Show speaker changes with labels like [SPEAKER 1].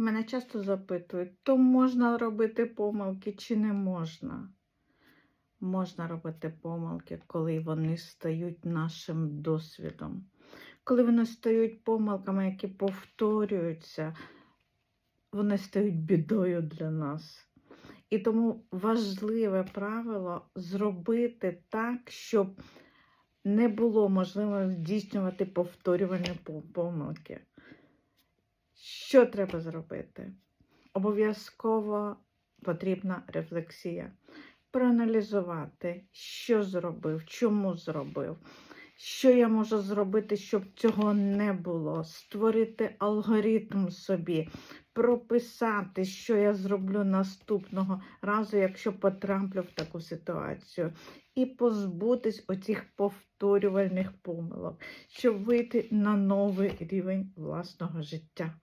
[SPEAKER 1] Мене часто запитують, то можна робити помилки чи не можна? Можна робити помилки, коли вони стають нашим досвідом. Коли вони стають помилками, які повторюються, вони стають бідою для нас. І тому важливе правило зробити так, щоб не було можливо здійснювати повторювальні пом- помилки. Що треба зробити? Обов'язково потрібна рефлексія. Проаналізувати, що зробив, чому зробив, що я можу зробити, щоб цього не було, створити алгоритм собі, прописати, що я зроблю наступного разу, якщо потраплю в таку ситуацію, і позбутись оцих повторювальних помилок, щоб вийти на новий рівень власного життя.